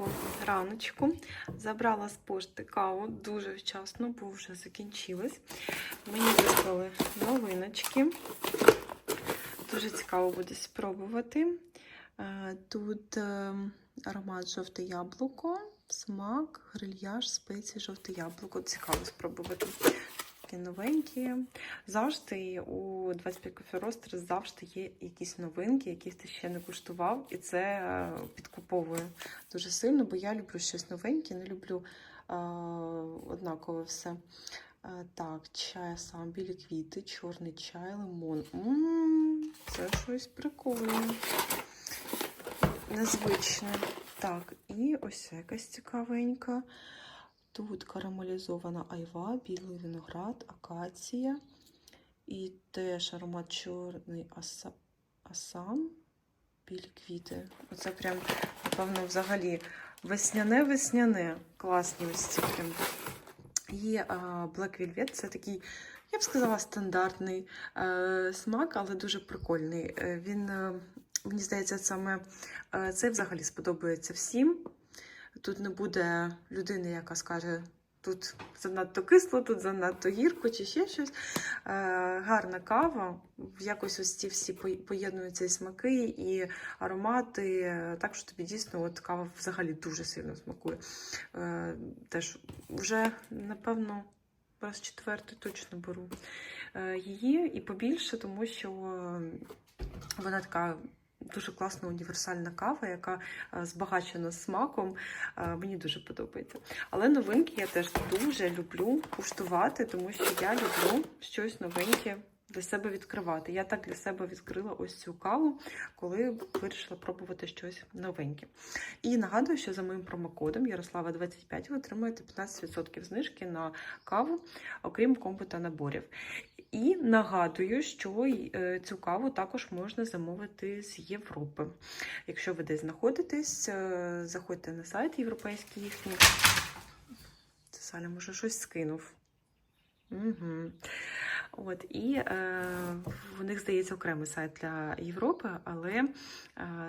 Доброго раночку. Забрала з пошти каву дуже вчасно, бо вже закінчилась. Мені вислали новиночки. Дуже цікаво буде спробувати. Е, Тут е, аромат жовте яблуко, смак, грильяж, спеції, жовте яблуко. Цікаво спробувати. Такі новенькі. Завжди у 25 Coffee завжди є якісь новинки, які ти ще не куштував, і це е, підкуповує дуже сильно, бо я люблю щось новеньке, не люблю е, однакове все. Е, так, чай сам, білі квіти, чорний чай, лимон. М, Це щось прикольне. Незвичне. Так, і ось якась цікавенька. Тут карамелізована айва, білий виноград, акація. І теж аромат чорний аса... асам, білі квіти. Оце прям, напевно, взагалі весняне-весняне. Класні ось ці прям. Є Black Velvet, це такий, я б сказала, стандартний е, смак, але дуже прикольний. Е, Він, е, мені здається, саме е, це взагалі сподобається всім. Тут не буде людини, яка скаже, тут занадто кисло, тут занадто гірко чи ще щось. Е, гарна кава. Якось ось ці всі поєднуються і смаки, і аромати. Так що тобі дійсно от кава взагалі дуже сильно смакує. Е, теж вже, напевно, раз четвертий точно беру е, її і побільше, тому що вона така дуже класна універсальна кава, яка е, збагачена смаком. Е, Мені дуже подобається. Але новинки я теж дуже люблю куштувати, тому що я люблю щось новеньке для себе відкривати. Я так для себе відкрила ось цю каву, коли вирішила пробувати щось новеньке. І нагадую, що за моїм промокодом Ярослава 25 ви отримуєте 15% знижки на каву, окрім комбо та наборів. І нагадую, що е, цю каву також можна замовити з Європи. Якщо ви десь знаходитесь, е, заходьте на сайт європейський їхній. Це Саля, може, щось скинув. Угу. От, і е, в них здається окремий сайт для Європи, але е,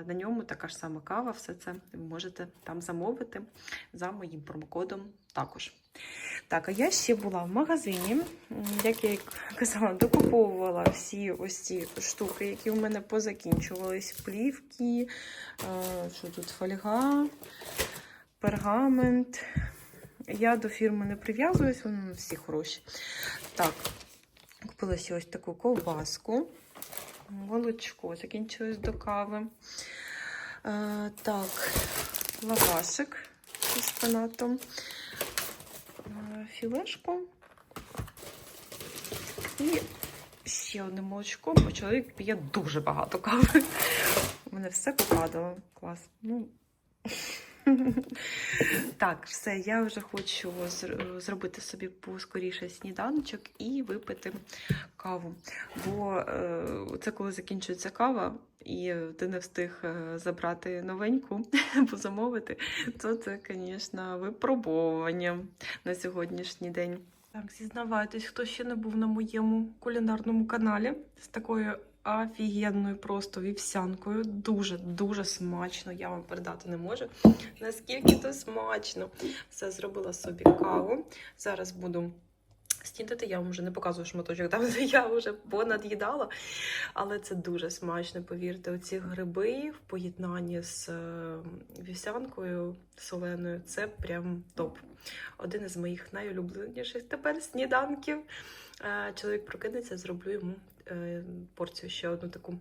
на ньому така ж сама кава, все це ви можете там замовити за моїм промокодом також. Так, а я ще була в магазині, як я казала, докуповувала всі ось ці штуки, які у мене позакінчувались. Плівки, е, що тут фольга, пергамент. Я до фірми не прив'язуюсь, вони всі хороші. Так, купила ще ось таку ковбаску, молочко, закінчилось до кави. Е, так, лавашик зі шпинатом, е, філешку і ще одне молочко, бо чоловік п'є дуже багато кави. У мене все попадало. Клас. Ну, так, все, я вже хочу зробити собі поскоріше сніданочок і випити каву. Бо е, це коли закінчується кава, і ти не встиг е, забрати новеньку або замовити, то це, звісно, випробовування на сьогоднішній день. Так, зізнавайтесь, хто ще не був на моєму кулінарному каналі з такою офігенною просто вівсянкою. Дуже-дуже смачно. Я вам передати не можу. Наскільки то смачно. Все зробила собі каву. Зараз буду снідати. Я вам вже не показую шматочок, там я вже понад'їдала. Але це дуже смачно, повірте. Оці гриби в поєднанні з е, вівсянкою соленою це прям топ. Один із моїх найулюбленіших тепер сніданків. Чоловік прокинеться, зроблю йому е, порцію ще одну таку.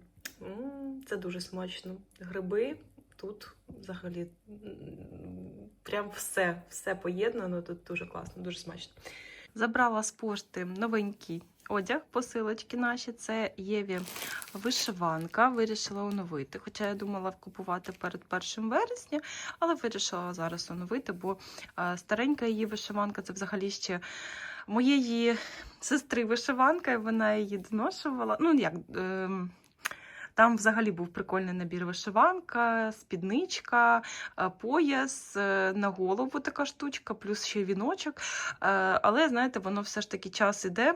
Це дуже смачно. Гриби тут взагалі прям все, все поєднано. Тут дуже класно, дуже смачно. Забрала з пошти новенький одяг, посилочки наші. Це Єві вишиванка. Вирішила оновити. Хоча я думала купувати перед 1 вересня, але вирішила зараз оновити, бо е, старенька її вишиванка це взагалі ще моєї сестри вишиванка, і вона її доношувала. Ну, як. ем, там взагалі був прикольний набір вишиванка, спідничка, е, пояс, е, на голову така штучка, плюс ще віночок. Е, Але, знаєте, воно все ж таки час іде.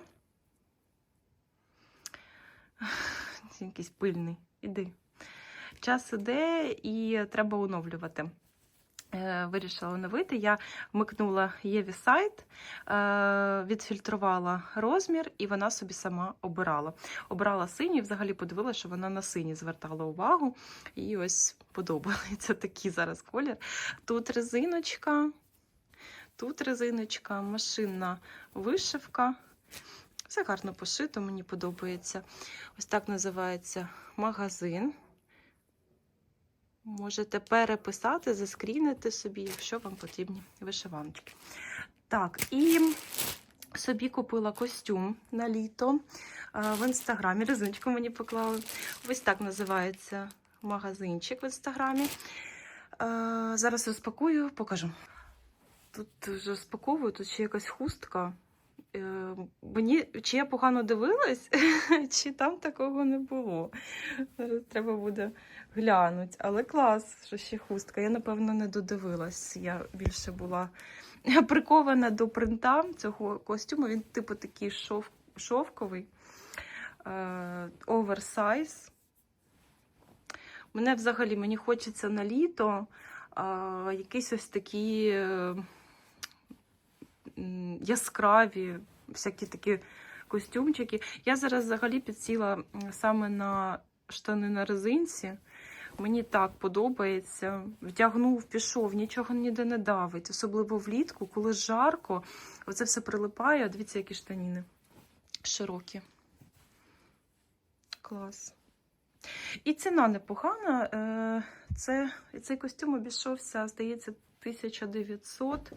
Якийсь пильний. Іди. Час іде і треба оновлювати. Е, вирішила оновити. Я вмикнула Єві сайт, е, відфільтрувала розмір, і вона собі сама обирала. Обрала синій, взагалі подивилася, що вона на синій звертала увагу. І ось подобається такий зараз колір. Тут резиночка, тут резиночка, машинна вишивка. Все гарно пошито, мені подобається. Ось так називається магазин. Можете переписати, заскрінити собі, якщо вам потрібні вишиванки. Так, і собі купила костюм на літо в інстаграмі. Резиночку мені поклали. Ось так називається магазинчик в інстаграмі. Зараз розпакую, покажу. Тут розпаковую, тут ще якась хустка. Е, Мені чи я погано дивилась, чи там такого не було. Треба буде глянути. Але клас, що ще хустка. Я, напевно, не додивилась. Я більше була прикована до принта цього костюму. Він, типу, такий шов, шовковий, е, оверсайз. Мене взагалі мені хочеться на літо е, якісь ось такі. Яскраві, всякі такі костюмчики. Я зараз взагалі підсіла саме на штани на резинці. Мені так подобається. Вдягнув, пішов, нічого ніде не давить. Особливо влітку, коли жарко, оце все прилипає. Дивіться, які штаніни широкі. Клас. І ціна непогана. Е, Це, цей костюм обійшовся, здається, 1900.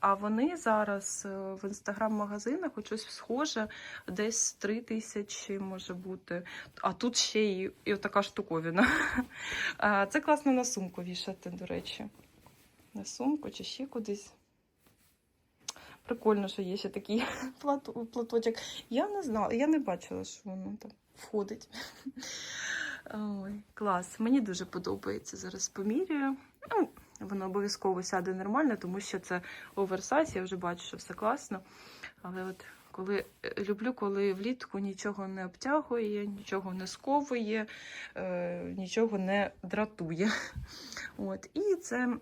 А вони зараз е, в інстаграм-магазинах щось схоже, десь 3 тисячі може бути. А тут ще і, і така штуковина. Це класно на сумку вішати, до речі. На сумку чи ще кудись. Прикольно, що є ще такий платочок. Я не знала, я не бачила, що воно там входить. Ой, клас. Мені дуже подобається. Зараз помірюю. Ну, воно обов'язково сяде нормально, тому що це оверсайз, я вже бачу, що все класно. Але от коли е, люблю, коли влітку нічого не обтягує, нічого не сковує, е, нічого не дратує. От. І це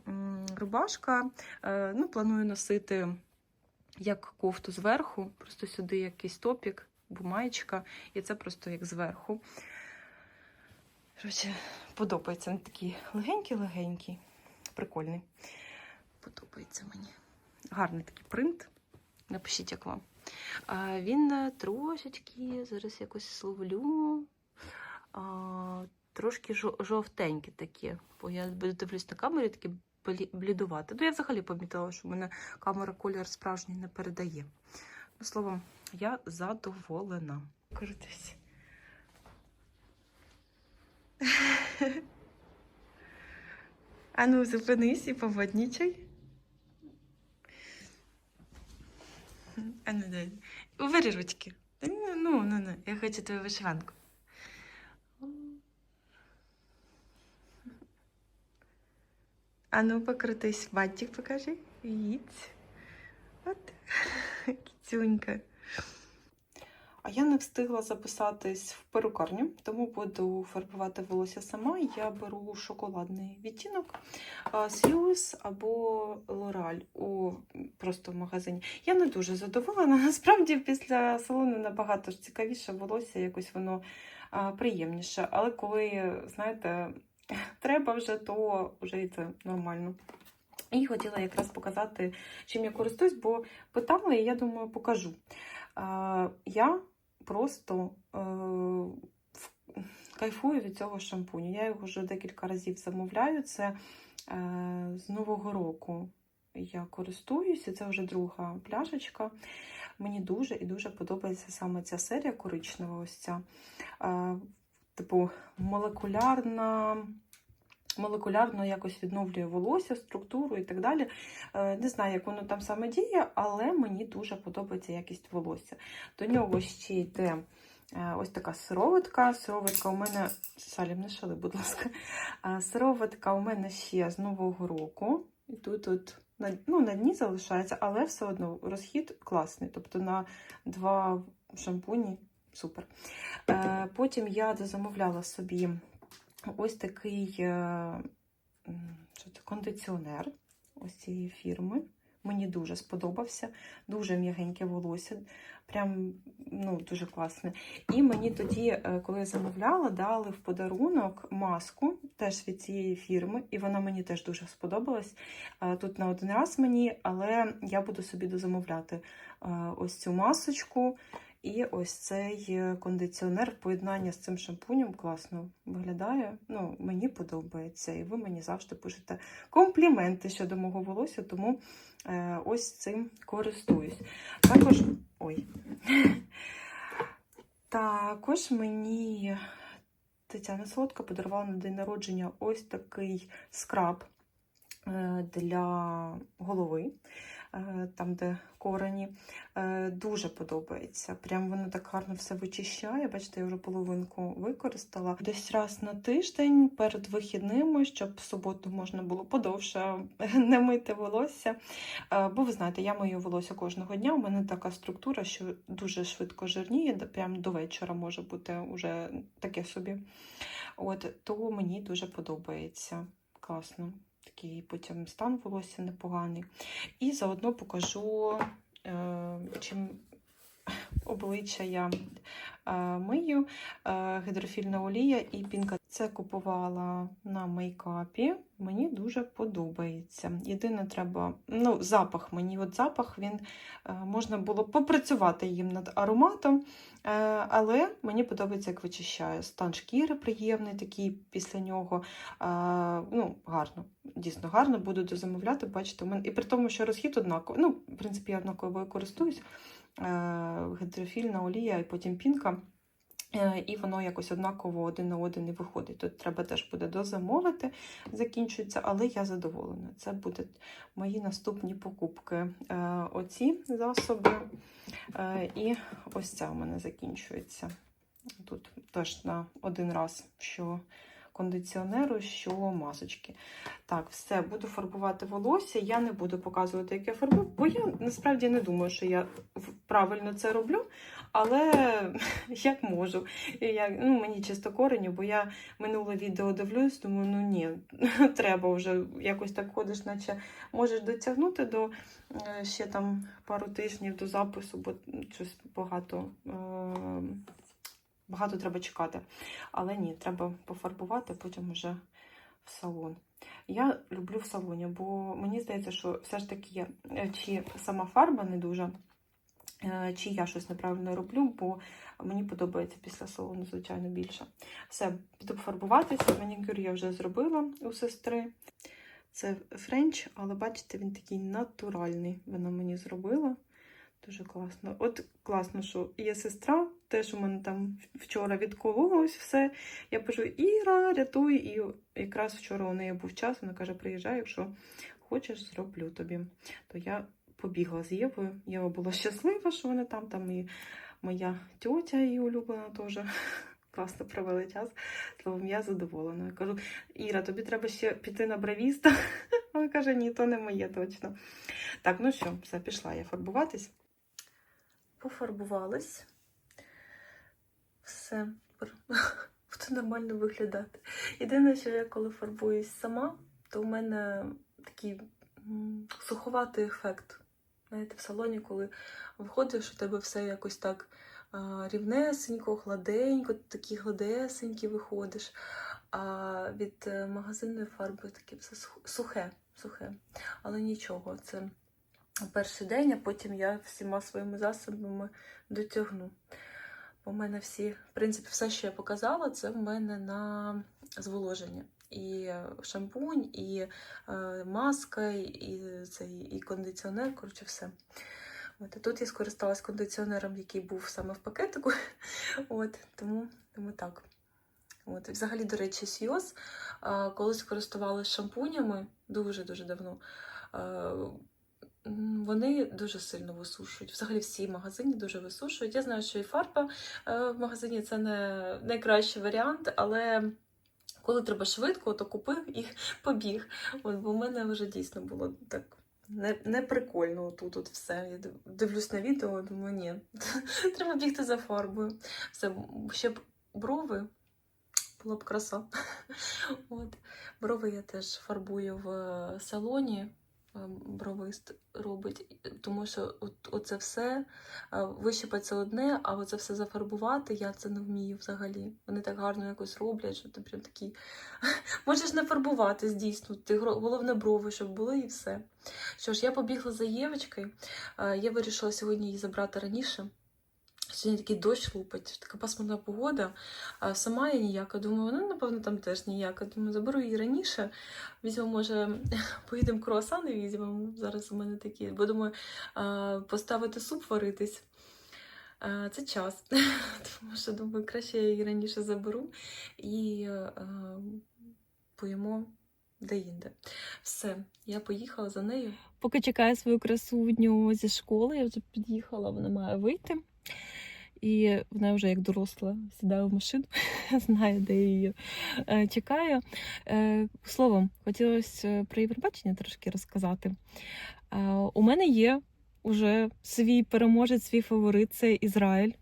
рубашка. Е, ну, планую носити як кофту зверху, просто сюди якийсь топік, бумаєчка, і це просто як зверху. Короче, подобається. Такий легенький-легенький, прикольний. Подобається мені. Гарний такий принт. Напишіть, як вам. А, він е, трошечки, зараз якось словлю. А, трошки жо- жовтенькі такі. Бо я дивлюсь на камері, такі блідувати. Ну, я взагалі помітила, що в мене камера колір справжній не передає. Ну, словом, я задоволена. Крутись. А ну, зупинись і поводнічай. А ну дай. Убери ручки. Ну, ну, ну, я хочу твою вишиванку. А ну, покрутись, бантик покажи. Їдь. От. Кіцюнька. А я не встигла записатись в перукарню, тому буду фарбувати волосся сама. Я беру шоколадний відтінок Сьюз або Лораль у просто в магазині. Я не дуже задоволена. Насправді, після салону набагато цікавіше волосся, якось воно приємніше. Але коли, знаєте, треба вже, то вже і це нормально. І хотіла якраз показати, чим я користуюсь, бо питали, і я думаю, покажу. Я просто е, кайфую від цього шампуню. Я його вже декілька разів замовляю. Це е, з Нового року я користуюся, це вже друга пляшечка. Мені дуже і дуже подобається саме ця серія коричнева. Ось ця. Е, Типу, молекулярна. Молекулярно якось відновлює волосся, структуру і так далі. Е, Не знаю, як воно там саме діє, але мені дуже подобається якість волосся. До нього ще йде е, ось така сироватка. Сироватка у мене. Салім, не шали, будь ласка. Е, Сироватка у мене ще з Нового року. І тут от ну, на дні залишається, але все одно розхід класний. Тобто на два шампуні супер. Потім я замовляла собі ось такий. е, Що це кондиціонер ось цієї фірми. Мені дуже сподобався, дуже м'ягеньке волосся, прям ну, дуже класне. І мені тоді, е, коли я замовляла, дали в подарунок маску теж від цієї фірми, і вона мені теж дуже сподобалась. Е, Тут на один раз мені, але я буду собі дозамовляти ось цю масочку. І ось цей е, кондиціонер в поєднанні з цим шампунем класно виглядає. Ну, мені подобається, і ви мені завжди пишете компліменти щодо мого волосся, тому е, ось цим користуюсь. Також. Ой. Також мені Тетяна Солодка подарувала на день народження ось такий скраб е, для голови, там, де корені. Е, Дуже подобається. Прям воно так гарно все вичищає. Бачите, я вже половинку використала. Десь раз на тиждень перед вихідними, щоб в суботу можна було подовше не мити волосся. Е, Бо ви знаєте, я мию волосся кожного дня. У мене така структура, що дуже швидко жирніє, прям до вечора може бути уже таке собі. От, то мені дуже подобається. Класно. Такий потім стан волосся непоганий. І заодно покажу, е, чим обличчя я е, мию. Е, гідрофільна олія і пінка. Це купувала на мейкапі. Мені дуже подобається. Єдине, треба, ну, запах мені, от запах, він е, можна було попрацювати їм над ароматом, але мені подобається, як вичищає. Стан шкіри приємний, такий після нього. Ну, гарно, дійсно гарно, буду дозамовляти, бачите, у мене. І при тому, що розхід однаковий. Ну, в принципі, я однаково користуюсь. Е, гідрофільна олія і потім пінка. Е, І воно якось однаково один на один і виходить. Тут треба теж буде дозамовити, закінчується, але я задоволена. Це будуть мої наступні покупки. Е, Оці засоби. І ось ця у мене закінчується. Тут теж на один раз, що кондиціонеру, що масочки. Так, все, буду фарбувати волосся. Я не буду показувати, як я фарбую, бо я насправді не думаю, що я правильно це роблю, але як можу. Я, ну, мені чисто корені, бо я минуле відео дивлюсь, думаю, ну ні, треба вже якось так ходиш, наче можеш дотягнути до е, ще там пару тижнів до запису, бо щось багато. Е- Багато треба чекати. Але ні, треба пофарбувати, потім вже в салон. Я люблю в салоні, бо мені здається, що все ж таки е, чи сама фарба не дуже, е, чи я щось неправильно роблю, бо мені подобається після салону, звичайно, більше. Все, піду пофарбуватися. Манікюр я вже зробила у сестри. Це френч, але бачите, він такий натуральний. Вона мені зробила. Дуже класно. От класно, що є сестра, теж у мене там вчора відкололось все. Я пишу, Іра, рятуй. І якраз вчора у неї був час, вона каже, приїжджай, якщо хочеш, зроблю тобі. То я побігла з Євою. Єва була щаслива, що вона там, там і моя тьотя її улюблена теж. Класно провели час. Словом, я задоволена. Я кажу, Іра, тобі треба ще піти на бравіста. Вона каже, ні, то не моє точно. Так, ну що, все, пішла я фарбуватись. Пофарбувалась. Все, буде нормально виглядати. Єдине, що я коли фарбуюсь сама, то у мене такий суховатий ефект. Знаєте, в салоні, коли виходиш, у тебе все якось так рівнесенько, гладенько, такі гладесенькі виходиш. А від е, магазинної фарби таке все сухе, сухе. Але нічого, це перший день, а потім я всіма своїми засобами дотягну. У мене всі, в принципі, все, що я показала, це в мене на зволоження. І е, шампунь, і е, маска, і, цей, і кондиціонер, коротше, все. От, і тут я скористалась кондиціонером, який був саме в пакетику. От, тому, тому так. От, взагалі, до речі, Сіос, е, колись користувалася шампунями дуже-дуже давно. Вони дуже сильно висушують. Взагалі всі магазині дуже висушують. Я знаю, що і фарба е, в магазині це не найкращий варіант, але коли треба швидко, то купив і побіг. От, бо в мене вже дійсно було так не, не тут от все. Я див- дивлюсь на відео, думаю, ні, треба бігти за фарбою. Все, ще б брови була б краса. От. Брови я теж фарбую в салоні. Е, Бровист робить, тому що от, оце все е, вищипати це одне, а оце все зафарбувати я це не вмію взагалі. Вони так гарно якось роблять, що ти прям такий. Можеш не фарбувати, дійсно. Ти головне брови, щоб були і все. Що ж, я побігла за Євочкою. Е, Я вирішила сьогодні її забрати раніше. Сьогодні такий дощ лупить, така пасмурна погода. А сама я ніяка. Думаю, ну, напевно, там теж ніяка. Думаю, заберу її раніше. Візьмемо, може, поїдемо круасани візьмемо. Зараз у мене такі. Бо думаю, поставити суп варитись. Це час. Тому що думаю, краще я її раніше заберу і поїмо де-інде. Все, я поїхала за нею. Поки чекаю свою красуню зі школи, я вже під'їхала, вона має вийти. І вона вже як доросла сідає в машину, знає, де її е, чекаю. Е, Словом, хотілося про її Євробачення трошки розказати. Е, У мене є уже свій переможець, свій фаворит це Ізраїль.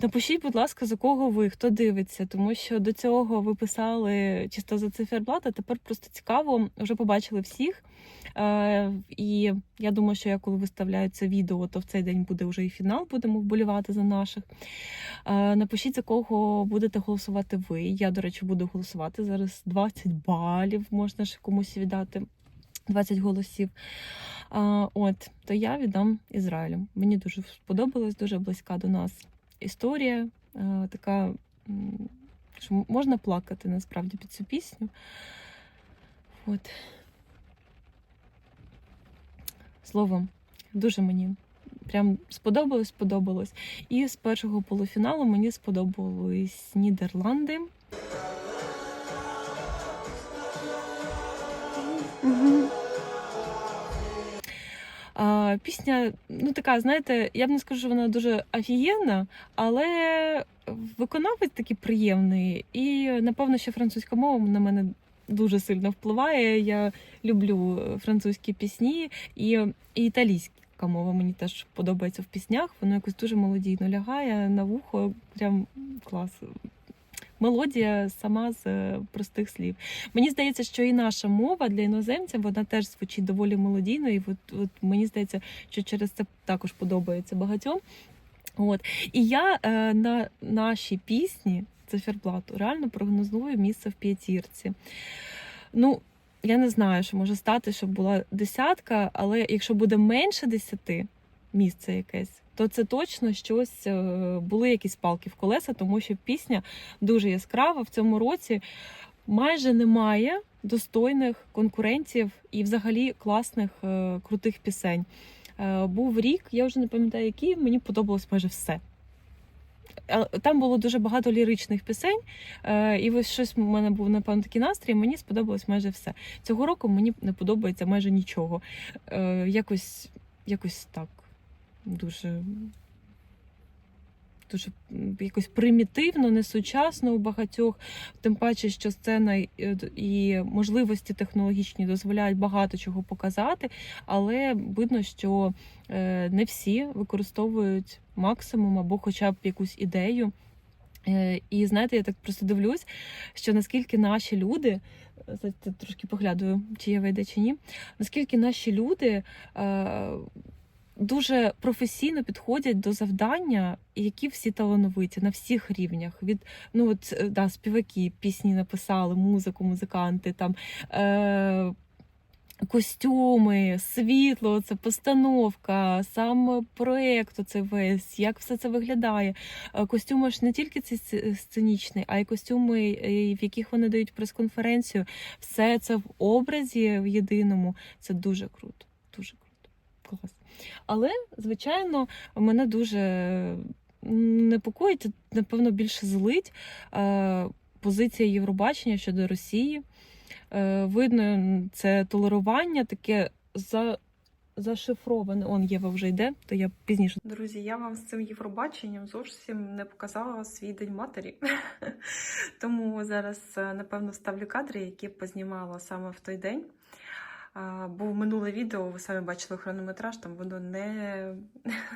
Напишіть, будь ласка, за кого ви, хто дивиться, тому що до цього ви писали чисто за циферблат, а тепер просто цікаво, вже побачили всіх. І я думаю, що я коли виставляю це відео, то в цей день буде вже і фінал, будемо вболівати за наших. Напишіть, за кого будете голосувати ви. Я, до речі, буду голосувати зараз 20 балів, можна ще комусь віддати. 20 голосів. А, от, то я віддам Ізраїлю. Мені дуже сподобалась, дуже близька до нас історія. А, така, що можна плакати насправді під цю пісню. От. Словом, дуже мені прям сподобалось, сподобалось. І з першого полуфіналу мені сподобались Нідерланди. А, пісня, ну така, знаєте, я б не скажу, що вона дуже офігенна, але виконавець такий приємний. І напевно, що французька мова на мене дуже сильно впливає. Я люблю французькі пісні і, і італійська мова мені теж подобається в піснях. Воно якось дуже мелодійно лягає на вухо. Прям клас. Мелодія сама з е, простих слів. Мені здається, що і наша мова для іноземців вона теж звучить доволі мелодійно, і от, от мені здається, що через це також подобається багатьом. От і я е, на нашій пісні циферблату реально прогнозую місце в п'ятірці. Ну, я не знаю, що може стати, щоб була десятка, але якщо буде менше десяти місце якесь, то це точно щось е, були якісь палки в колеса, тому що пісня дуже яскрава в цьому році. Майже немає достойних конкурентів і взагалі класних е, крутих пісень. Е, був рік, я вже не пам'ятаю, який, мені подобалось майже все. Там було дуже багато ліричних пісень, і ось щось у мене був напевно такий настрій. Мені сподобалось майже все. Цього року мені не подобається майже нічого. Якось, якось так дуже. Дуже якось примітивно, несучасно у багатьох, тим паче, що сцена і- можливості технологічні дозволяють багато чого показати, але видно, що е, не всі використовують максимум або хоча б якусь ідею. Е, І знаєте, я так просто дивлюсь, що наскільки наші люди, трошки поглядаю, чи я вийде чи ні, наскільки наші люди е, дуже професійно підходять до завдання, які всі талановиті на всіх рівнях. Від ну от е, да, співаки пісні написали, музику, музиканти там. Е, Костюми, світло, це постановка, сам проєкт оцей весь, як все це виглядає. Е, Костюми ж не тільки ці сц- сценічні, а й костюми, в яких вони дають прес-конференцію. Все це в образі в єдиному. Це дуже круто. Дуже круто. Клас. Але, звичайно, мене дуже непокоїть, напевно, більше злить е, позиція Євробачення щодо Росії. Е, Видно, це толерування таке за. Зашифроване, он Єва вже йде, то я пізніше. Друзі, я вам з цим Євробаченням зовсім не показала свій день матері. Тому зараз, е, напевно, вставлю кадри, які познімала саме в той день. Бо минуле відео ви самі бачили хронометраж, там воно не,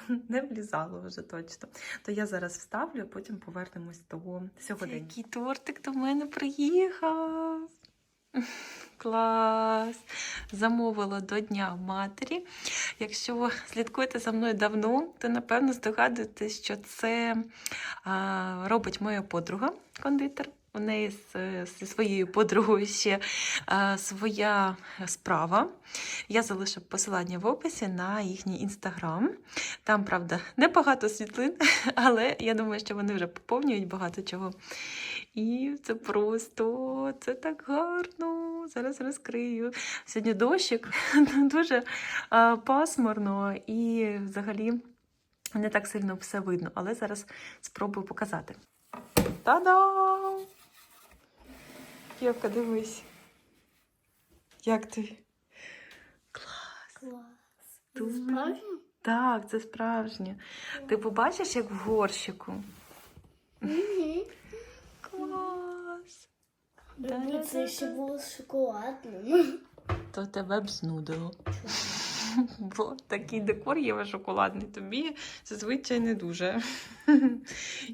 не влізало вже точно. То я зараз вставлю, а потім повернемось до сьогодення. Який тортик до мене приїхав. Клас! Замовила до Дня матері. Якщо слідкуєте за мною давно, то напевно здогадуєтесь, що це а, робить моя подруга, кондитер. У неї з, зі своєю подругою ще а, своя справа. Я залишу посилання в описі на їхній інстаграм. Там, правда, небагато світлин, але я думаю, що вони вже поповнюють багато чого. І це просто це так гарно. Зараз розкрию. Сьогодні дощик дуже а, пасмурно і взагалі не так сильно все видно, але зараз спробую показати. Та-дам! Євка, дивись. Як тобі? Клас! Клас. Дуже. Справжнє? Так, це справжнє. Ти побачиш, як в горщику? Угу. Клас! Мені це ще було шоколадним. То тебе б знудило. Бо такий декор є шоколадний, тобі зазвичай не дуже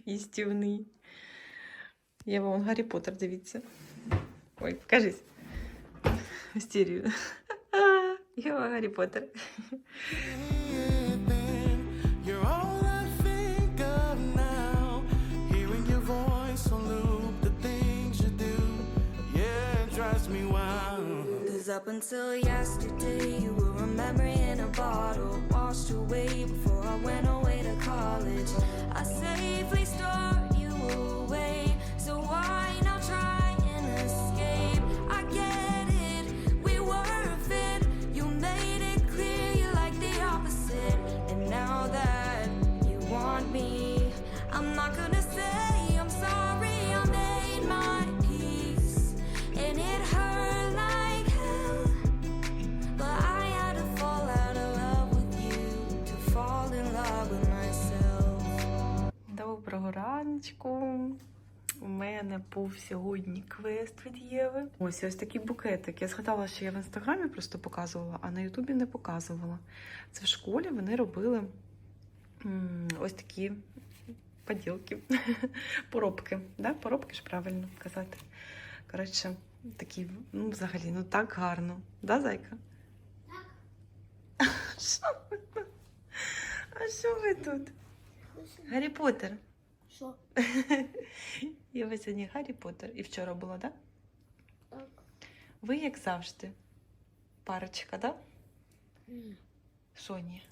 їстівний. Є вон Гаррі Поттер, дивіться. Ой, покажись. Істерію. Є Гаррі Поттер. You're all I think of now. Hearing your voice on loop, the things you do, yeah, it drives me wild. Cause up until yesterday, you were a memory in a bottle, washed away before I went away to college. I safely stored you away, був сьогодні квест від Єви. Ось ось такий букетик. Я згадала, що я в інстаграмі просто показувала, а на Ютубі не показувала. Це в школі вони робили ось такі поділки, поробки. Да? Поробки ж правильно казати. Коротше, такі, ну, взагалі, ну так гарно. Да, зайка? Так. Що ви тут? А що ви тут? Гаррі Поттер. Що? Я ви сьогодні Гаррі Поттер. І вчора була, так? Так. Ви, як завжди, парочка, так? Ні. Що ні?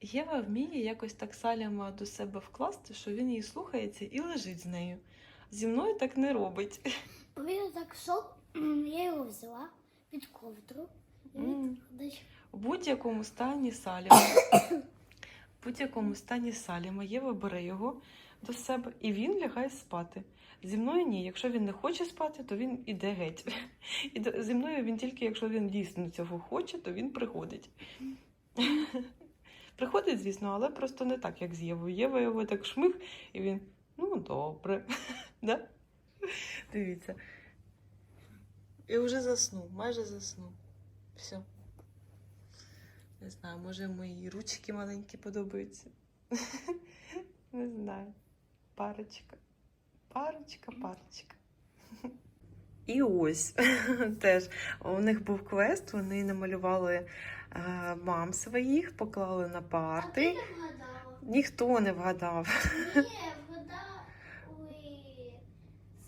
Єва вміє якось так Саліма до себе вкласти, що він її слухається і лежить з нею. Зі мною так не робить. Він так шов, я його взяла під ковдру. І він десь У будь-якому стані Саліма. В будь-якому стані Саліма Єва бере його до себе і він лягає спати. Зі мною ні. Якщо він не хоче спати, то він іде геть. І до- зі мною він тільки, якщо він дійсно цього хоче, то він приходить. Приходить, звісно, але просто не так, як з Євою. Єва його так шмих, і він, ну, добре. да? Дивіться. І вже заснув, майже заснув. Все. Не знаю, може мої ручки маленькі подобаються. Не знаю. Парочка. Парочка, парочка. І ось теж у них був квест, вони намалювали е, мам своїх, поклали на парти. Ніхто не вгадав. Ні, вгадали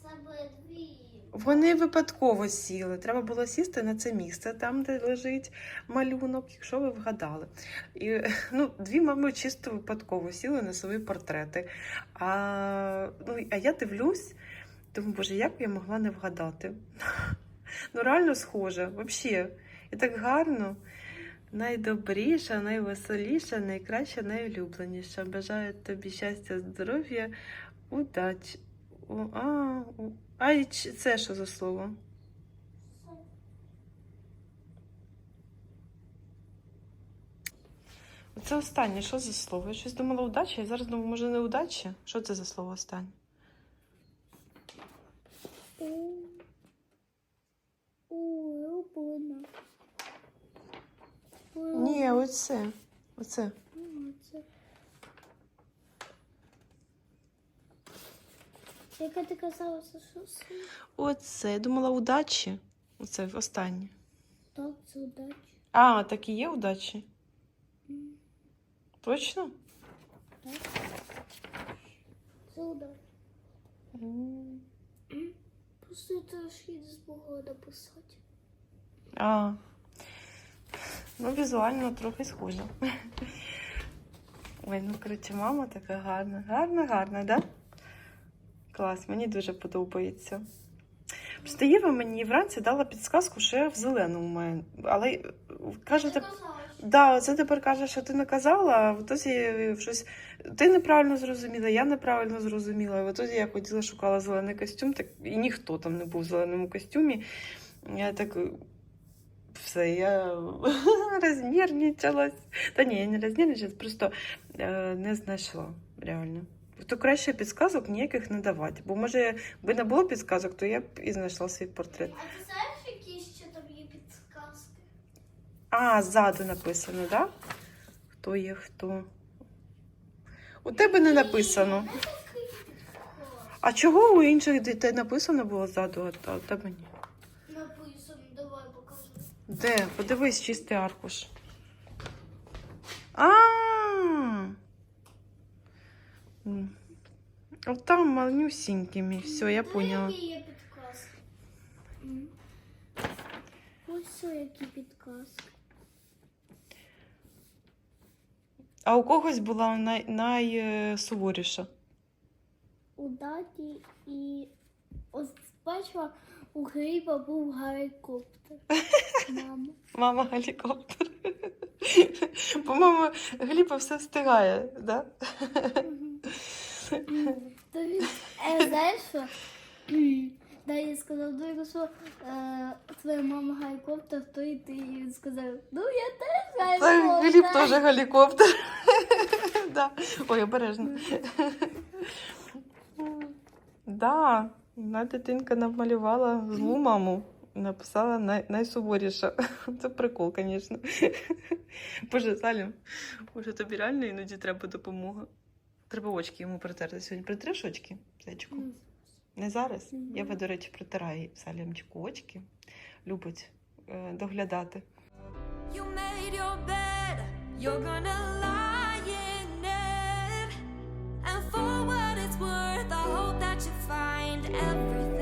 саме дві. Вони випадково сіли. Треба було сісти на це місце, там, де лежить малюнок, якщо ви вгадали. І ну, дві мами чисто випадково сіли на свої портрети. А, ну, а я дивлюсь, думаю, боже, як я могла не вгадати? Ну, реально схоже, взагалі. І так гарно. Найдобріша, найвеселіша, найкраща, найулюбленіша. Бажаю тобі щастя, здоров'я, удачі. А це що за слово? Оце останнє, що за слово? Я щось думала удача, я зараз думаю, може, неудача? Що це за слово останнє? Ні, оце. Оце. Яка ти казала, це що це? Оце. Я думала, удачі. Оце останнє. Так, це удача. А, так і є удачі. Точно? Це удача. М. Просто я теж їду з Бога написати. А. Ну, візуально трохи схоже. Ой, ну коротше, мама така гарна. Гарна, гарна, да? Клас, мені дуже подобається. Просто Єва мені вранці дала підсказку, що я в зеленому маю. Але е, каже, ти... Да, це тепер каже, що ти не казала, а в ітозі щось. Ти неправильно зрозуміла, я неправильно зрозуміла. В ітозі я ходила, шукала зелений костюм, так і ніхто там не був в зеленому костюмі. Я так. Все, я розмірничалась. Та ні, я не розмірничалась, просто е, не знайшла реально. То краще підсказок ніяких не давати. Бо може, би не було підсказок, то я б і знайшла свій портрет. А ти знаєш, які ще там є підсказки? А, ззаду написано, так? Да? Хто є хто? У тебе не написано. А чого у інших дітей написано було ззаду, а у тебе ні? Написано, давай покажу. Де? Подивись чистий аркуш. А. Там малюсінькими. Все, я поняла. Ось які підказки. А у когось була най- найсуворіша. У даті і ось бачила, у гриба був гелікоптер. Мама. Мама гелікоптер. По-моєму, Гліба все встигає, да? То він, е, знаєш що? Да, я сказав, ну якщо що, е, твоя мама гелікоптер, то і ти І він сказав, ну я теж Та гелікоптер. Гліб теж гелікоптер. да. Ой, обережно. да, одна дитинка намалювала злу маму. Написала най- найсуворіша. Це прикол, звісно. Боже, Салім, може тобі реально іноді треба допомога. Треба очки йому притерти сьогодні. Притриш очки, зайчику? Не зараз. Я би, до речі, притираю Салімчику очки. Любить е, доглядати. You made your bed, you're gonna lie in it. And for what it's worth, I hope that you find everything